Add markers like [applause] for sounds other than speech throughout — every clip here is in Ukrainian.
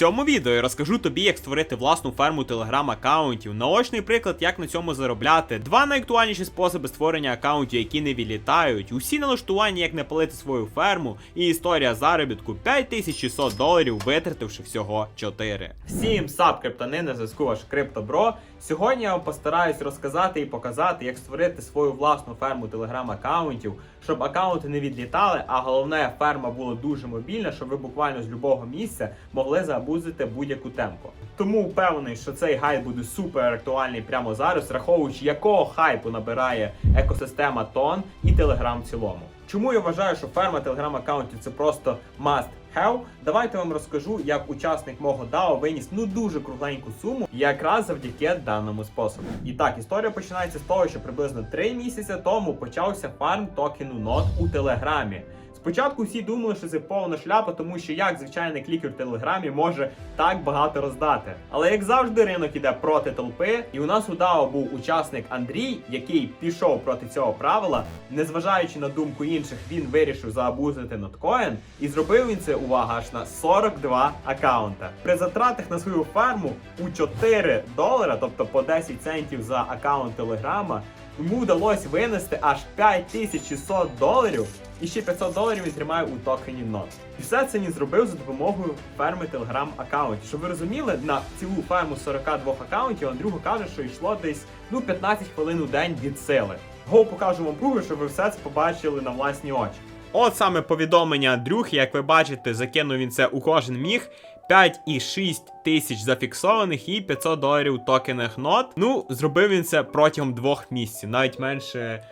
цьому відео я розкажу тобі, як створити власну ферму телеграм-аккаунтів, наочний приклад, як на цьому заробляти, два найактуальніші способи створення аккаунтів, які не відлітають, усі налаштування, як не палити свою ферму, і історія заробітку 5600 доларів, витративши всього 4. Всім сап криптони на зв'язку ваш криптобро. Сьогодні я вам постараюсь розказати і показати, як створити свою власну ферму телеграм-аккаунтів, щоб аккаунти не відлітали, а головне, ферма була дуже мобільна, щоб ви буквально з любого місця могли заабузити будь-яку темку. Тому впевнений, що цей гайд буде супер актуальний прямо зараз, враховуючи якого хайпу набирає екосистема Тон і Телеграм в цілому. Чому я вважаю, що ферма телеграм-аккаунтів це просто must have? Давайте вам розкажу, як учасник мого DAO виніс ну дуже кругленьку суму, якраз завдяки даному способу. І так, історія починається з того, що приблизно 3 місяці тому почався фарм токену NOT у Телеграмі. Спочатку всі думали, що це повна шляпа, тому що як звичайний клікер в телеграмі може так багато роздати. Але як завжди, ринок іде проти толпи, і у нас у DAO був учасник Андрій, який пішов проти цього правила. Незважаючи на думку інших, він вирішив заабузити ноткоін, і зробив він це увага аж на 42 аккаунта. При затратах на свою ферму у 4 долара, тобто по 10 центів за аккаунт телеграма. Йому вдалося винести аж 5600 доларів, і ще 500 доларів він у токені NOT. І все це він зробив за допомогою ферми Telegram аккаунтів. Щоб ви розуміли, на цілу ферму 42 аккаунтів Андрюха каже, що йшло десь ну 15 хвилин у день від сили. Го покажу вам пруги, щоб ви все це побачили на власні очі. От саме повідомлення Андрюхи, як ви бачите, закинув він це у кожен міг. 5,6 тисяч зафіксованих і 500 доларів токенах нот. Ну, зробив він це протягом двох місяців, навіть менше,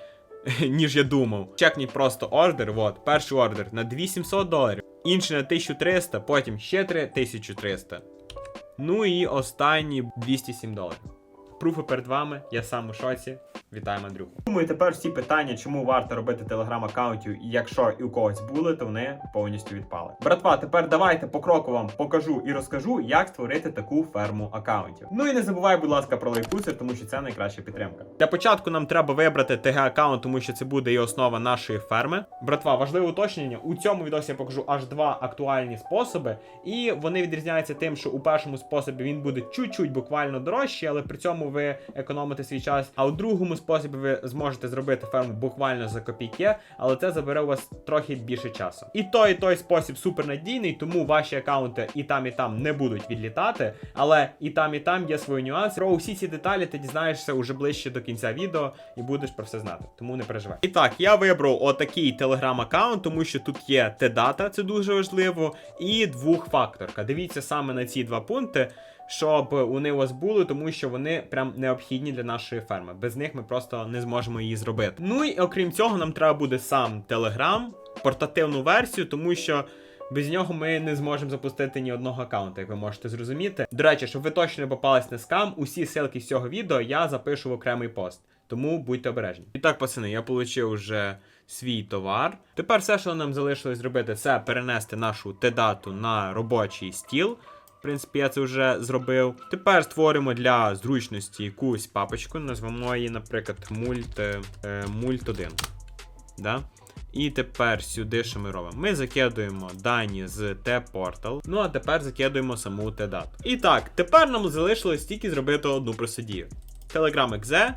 [laughs] ніж я думав. Чекніть просто ордер. От, перший ордер на 2700 доларів, інший на 1300, потім ще 3300. Ну і останній 207 доларів. Пруфи перед вами, я сам у шоці. Вітаємо, Андрюху. Думаю, тепер всі питання, чому варто робити телеграм-аккаунтів, і якщо і у когось були, то вони повністю відпали. Братва, тепер давайте покроку вам покажу і розкажу, як створити таку ферму аккаунтів. Ну і не забувай, будь ласка, про лайкусер, тому що це найкраща підтримка. Для початку нам треба вибрати ТГ аккаунт, тому що це буде і основа нашої ферми. Братва, важливе уточнення. У цьому відосі я покажу аж два актуальні способи, і вони відрізняються тим, що у першому способі він буде чуть-чуть буквально дорожчий, але при цьому ви економите свій час. А у другому способі ви зможете зробити ферму буквально за копійки, але це забере у вас трохи більше часу. І той, і той спосіб супернадійний, тому ваші аккаунти і там, і там не будуть відлітати. Але і там, і там є свої нюанси. Про усі ці деталі ти дізнаєшся уже ближче до кінця відео і будеш про все знати. Тому не переживай. І так, я вибрав отакий телеграм-аккаунт, тому що тут є Т-дата, це дуже важливо, і двохфакторка. Дивіться саме на ці два пункти щоб вони у вас були, тому що вони прям необхідні для нашої ферми. Без них ми просто не зможемо її зробити. Ну і окрім цього, нам треба буде сам Telegram, портативну версію, тому що. Без нього ми не зможемо запустити ні одного аккаунта, як ви можете зрозуміти. До речі, щоб ви точно не попались на скам, усі ссылки з цього відео я запишу в окремий пост. Тому будьте обережні. І так, пацани, я отримав вже свій товар. Тепер все, що нам залишилось зробити, це перенести нашу Т-дату на робочий стіл. Принципі, я це вже зробив. Тепер створимо для зручності якусь папочку, назвемо її, наприклад, мульт, е, мульт 1. Да? І тепер сюди, що ми робимо? Ми закидуємо дані з T-Portal. Ну а тепер закидуємо саму T-дату. І так, тепер нам залишилось тільки зробити одну просидію. Telegram .exe.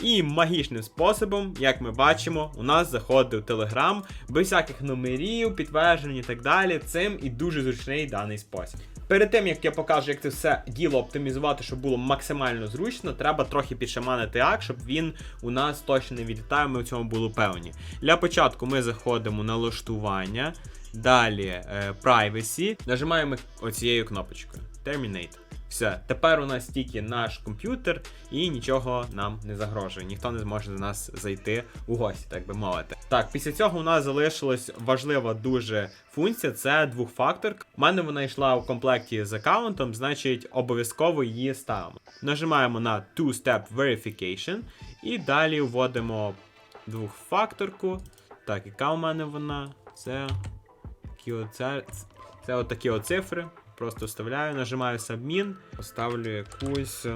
І магічним способом, як ми бачимо, у нас заходив Telegram без всяких номерів, підтверджень і так далі. Цим і дуже зручний даний спосіб. Перед тим як я покажу, як це все діло оптимізувати, щоб було максимально зручно, треба трохи підшаманити акт, щоб він у нас точно не відлітає, ми в цьому були певні. Для початку ми заходимо на лаштування, далі е, Privacy, нажимаємо оцією кнопочкою Terminate. Все, тепер у нас тільки наш комп'ютер і нічого нам не загрожує. Ніхто не зможе до нас зайти у гості, так би мовити. Так, після цього у нас залишилась важлива дуже функція це двохфактор. У мене вона йшла в комплекті з аккаунтом, значить обов'язково її ставимо. Нажимаємо на Two-Step Verification і далі вводимо двохфакторку. Так, яка у мене вона? Це оце, це отакі от цифри. Просто вставляю, нажимаю Submin, поставлю якусь.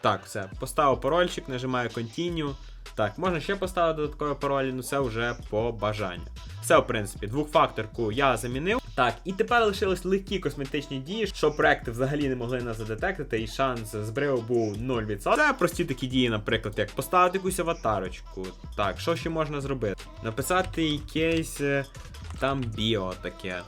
Так, все. Поставив парольчик, нажимаю Continue. Так, можна ще поставити додаткові паролі, але це вже по бажанню. Все, в принципі, двохфакторку я замінив. Так, і тепер лишились легкі косметичні дії, що проекти взагалі не могли нас задетектити, і шанс збриву був 0%. Це прості такі дії, наприклад, як поставити якусь аватарочку. Так, що ще можна зробити? Написати якесь е, там біо таке.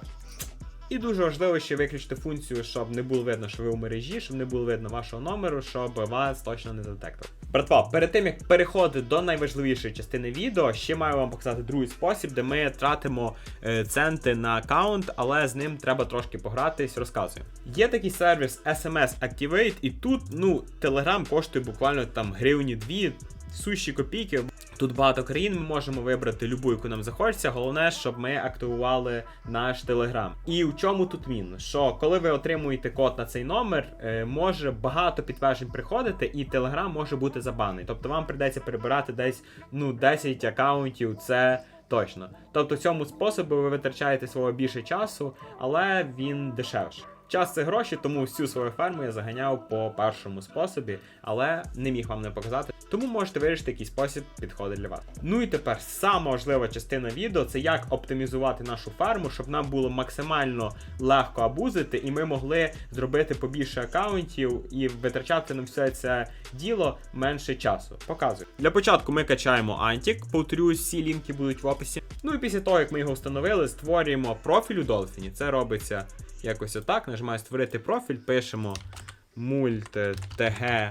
І дуже важливо ще виключити функцію, щоб не було видно, що ви у мережі, щоб не було видно вашого номеру, щоб вас точно не задетектили. Братва, перед тим як переходити до найважливішої частини відео, ще маю вам показати другий спосіб, де ми тратимо е, центи на аккаунт, але з ним треба трошки погратись, розказую. Є такий сервіс SMS Activate, і тут, ну, Telegram коштує буквально там гривні 2, сущі копійки. Тут багато країн, ми можемо вибрати любу, яку нам захочеться. Головне, щоб ми активували наш телеграм. І в чому тут мінус? Що коли ви отримуєте код на цей номер, е, може багато підтверджень приходити, і телеграм може бути забаний. Тобто вам прийдеться перебирати десь ну 10 акаунтів. Це. Точно. Тобто, в цьому способі ви витрачаєте свого більше часу, але він дешевший. Час це гроші, тому всю свою ферму я заганяв по першому способі, але не міг вам не показати. Тому можете вирішити, який спосіб підходить для вас. Ну і тепер сама важлива частина відео це як оптимізувати нашу ферму, щоб нам було максимально легко абузити, і ми могли зробити побільше акаунтів і витрачати на все це діло менше часу. Показую. Для початку ми качаємо Антік, повторюсь, всі лінки будуть в описі. Ну і після того, як ми його встановили, створюємо профіль у Dolphin. Це робиться якось отак. Нажимаю створити профіль, пишемо мульт tg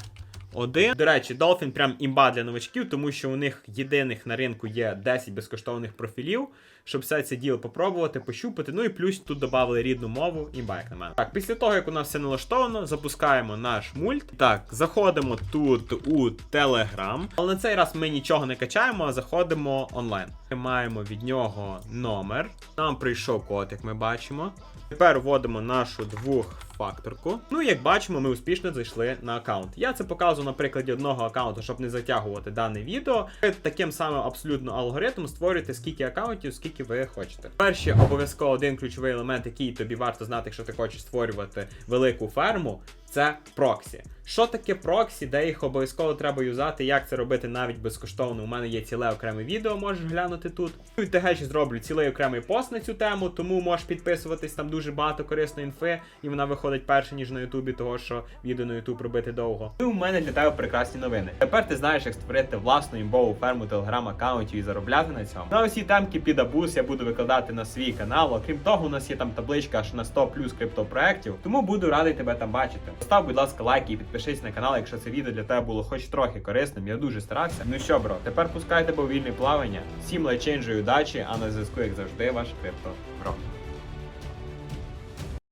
1. До речі, Dolphin прям імба для новачків, тому що у них єдиних на ринку є 10 безкоштовних профілів, щоб все це діло попробувати, пощупати. Ну і плюс тут додали рідну мову, імба, як на мене. Так, після того, як у нас все налаштовано, запускаємо наш мульт. Так, заходимо тут у Telegram. Але на цей раз ми нічого не качаємо, а заходимо онлайн. Маємо від нього номер. Нам прийшов код, як ми бачимо. Тепер вводимо нашу двохфакторку. Ну, як бачимо, ми успішно зайшли на аккаунт. Я це показую на прикладі одного аккаунту, щоб не затягувати дане відео. Таким самим абсолютно алгоритмом створюєте скільки аккаунтів, скільки ви хочете. Перший обов'язково один ключовий елемент, який тобі варто знати, якщо ти хочеш створювати велику ферму. Це проксі. Що таке проксі, де їх обов'язково треба юзати, як це робити навіть безкоштовно. У мене є ціле окреме відео, можеш глянути тут. Ну і ТГ ще зроблю цілий окремий пост на цю тему, тому можеш підписуватись, там дуже багато корисної інфи, і вона виходить перше, ніж на Ютубі, того що відео на Ютуб робити довго. І у мене для тебе прекрасні новини. Тепер ти знаєш, як створити власну імбову ферму телеграм-аккаунтів і заробляти на цьому. На усі темки під абуз я буду викладати на свій канал. Окрім того, у нас є там табличка аж на 100 плюс криптопроєктів, тому буду радий тебе там бачити. Постав, будь ласка, лайк і підпишись на канал, якщо це відео для тебе було хоч трохи корисним. Я дуже старався. Ну що, бро, тепер пускай тебе у вільне плавання. Всім лайченджу і удачі, а на зв'язку, як завжди, ваш крипто. Бро.